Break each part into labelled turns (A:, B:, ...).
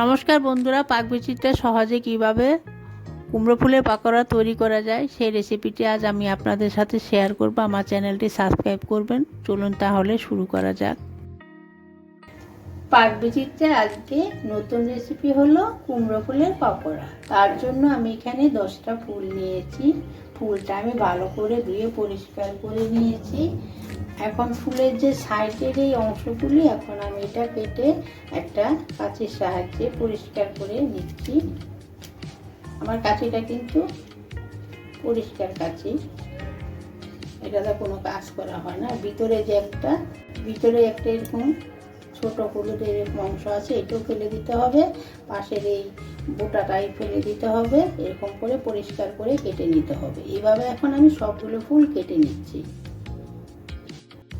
A: নমস্কার বন্ধুরা পাকবিচিটা সহজে কীভাবে কুমড়ো ফুলের পাকোড়া তৈরি করা যায় সেই রেসিপিটি আজ আমি আপনাদের সাথে শেয়ার করব। আমার চ্যানেলটি সাবস্ক্রাইব করবেন। চলুন তাহলে শুরু করা যাক। পাকবিচিতে আজকে নতুন রেসিপি হলো কুমড়ো ফুলের পাকোড়া। তার জন্য আমি এখানে দশটা ফুল নিয়েছি। ফুলটা আমি ভালো করে ধুয়ে পরিষ্কার করে নিয়েছি। এখন ফুলের যে সাইডের এই অংশগুলি, এখন আমি এটা কেটে একটা কাঁচির সাহায্যে পরিষ্কার করে নিচ্ছি। আমার কাঁচিটা কিন্তু পরিষ্কার কাঁচি। এটাতে কোনো কাজ করা হয় না। ভিতরে যে একটা, ভিতরে একটা এরকম ছোট হলুদ এরকম অংশ আছে, এটাও ফেলে দিতে হবে। পাশের এই বোটাটাই ফেলে দিতে হবে। এরকম করে পরিষ্কার করে কেটে নিতে হবে। এইভাবে এখন আমি সবগুলো ফুল কেটে নিচ্ছি।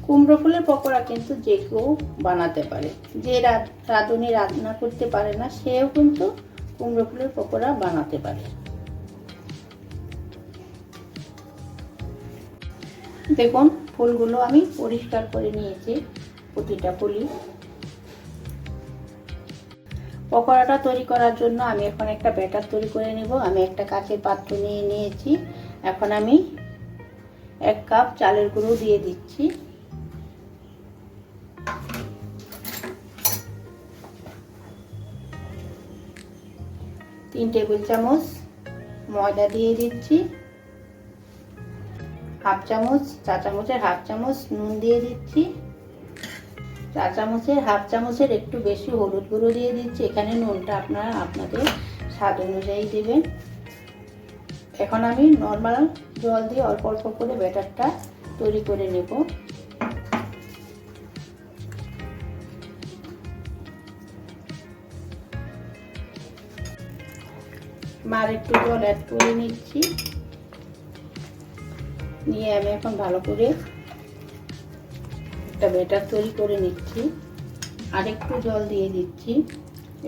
A: কুমড়ো ফুলের পকোড়া কিন্তু যে কেউ বানাতে পারে। যে রাঁধুনি রান্না করতে পারে না, সেও কিন্তু কুমড়ো ফুলের পকোড়া বানাতে পারে। দেখুন, ফুলগুলো আমি পরিষ্কার করে নিয়েছি, প্রতিটা ফুলই। পকোড়াটা তৈরি করার জন্য আমি এখন একটা ব্যাটার তৈরি করে নেব। আমি একটা কাঁচের পাত্র নিয়ে নিয়েছি। এখন আমি এক কাপ চালের গুঁড়ো দিয়ে দিচ্ছি। তিন টেবিল চামচ ময়দা দিয়ে দিচ্ছি। হাফ চামচ চা চামচের হাফ চামচ নুন দিয়ে দিচ্ছি। চা চামচের হাফ চামচের একটু বেশি হলুদ গুঁড়ো দিয়ে দিচ্ছি। এখানে নুনটা আপনারা আপনাদের স্বাদ অনুযায়ী দেবেন। এখন আমি নর্মাল জল দিয়ে অল্প অল্প করে ব্যাটারটা তৈরি করে নেব। মার একটু জল অ্যাড করে নিচ্ছি। নিয়ে আমি এখন ভালো করে একটা ব্যাটার তৈরি করে নিচ্ছি। আর একটু জল দিয়ে দিচ্ছি।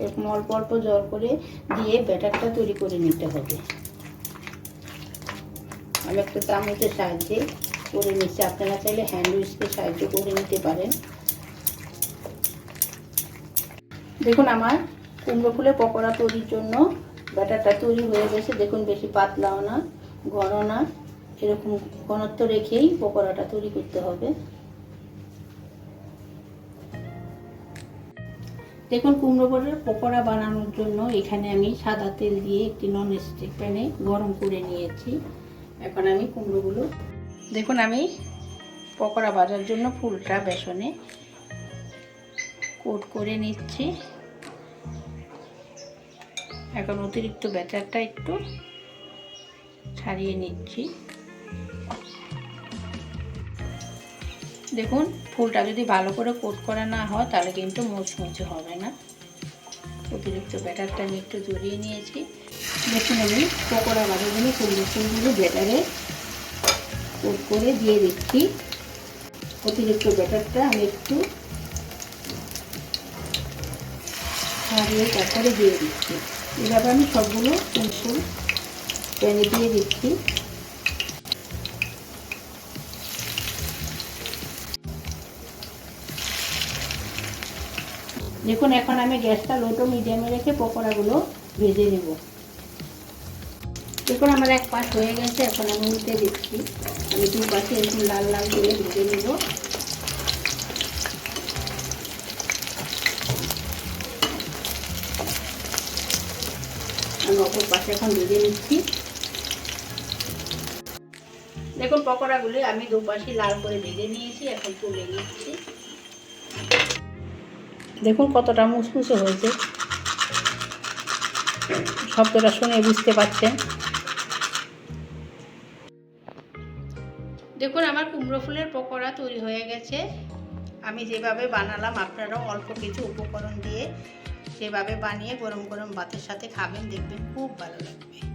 A: এরকম অল্প অল্প জল করে দিয়ে ব্যাটারটা তৈরি করে নিতে হবে। আমি একটা চামচের সাহায্যে করে নিচ্ছি। আপনারা চাইলে হ্যান্ড উইস্কের সাহায্য করে নিতে পারেন। দেখুন, আমার কুমড়ো ফুলের পকোড়া তৈরির জন্য ব্যাটারটা তৈরি হয়ে গেছে। দেখুন, বেশি পাতলাও না ঘন না। এরকম ঘনত্ব রেখেই পকোড়াটা তৈরি করতে হবে। দেখুন, কুমড়ো ফুলের পকোড়া বানানোর জন্য এখানে আমি সাদা তেল দিয়ে একটি নন স্টিক প্যানে গরম করে নিয়েছি। এখন আমি কুমড়োগুলো, দেখুন, আমি পকোড়া ভাজার জন্য ফুলটা বেসনে কোট করে নিচ্ছি। এখন অতিরিক্ত ব্যাটারটা একটু ছাড়িয়ে নিচ্ছি। দেখুন, ফুলটা যদি ভালো করে কোট করা না হয়, তাহলে কিন্তু মুচমুচে হবে না। অতিরিক্ত ব্যাটারটা আমি একটু জড়িয়ে নিয়েছি। দেখুন, আমি পকোড়া বাজারগুলো কুমড়ো ফুলগুলো ব্যাটারে কোট করে দিয়ে দিচ্ছি। অতিরিক্ত ব্যাটারটা আমি একটু ছাড়িয়ে তারপরে দিয়ে দিচ্ছি। এভাবে আমি সবগুলো ফুল প্যানে দিয়ে দিচ্ছি। দেখুন, এখন আমি গ্যাসটা লোটো মিডিয়ামে রেখে পকোড়াগুলো ভেজে নেব। দেখুন, আমার এক পাশ হয়ে গেছে, এখন আমি উল্টে দিচ্ছি। আমি দু পাশে এরকম লাল লাল করে ভেজে নেব। আমি অপর পাশে এখন ভেজে নিচ্ছি। দেখুন, পকোড়াগুলি আমি দুপাশে লাল করে ভেজে নিয়েছি, এখন তুলে নিচ্ছি। দেখুন, কতটা মুসমুসে হয়েছে। শব্দটা শুনে বুঝতে পারছেন। দেখুন, আমার কুমড়ো ফুলের পকোড়া তৈরি হয়ে গেছে। আমি যেভাবে বানালাম, আপনারাও অল্প কিছু উপকরণ দিয়ে সেভাবে বানিয়ে গরম গরম ভাতের সাথে খাবেন দেখবেন খুব ভালো লাগবে।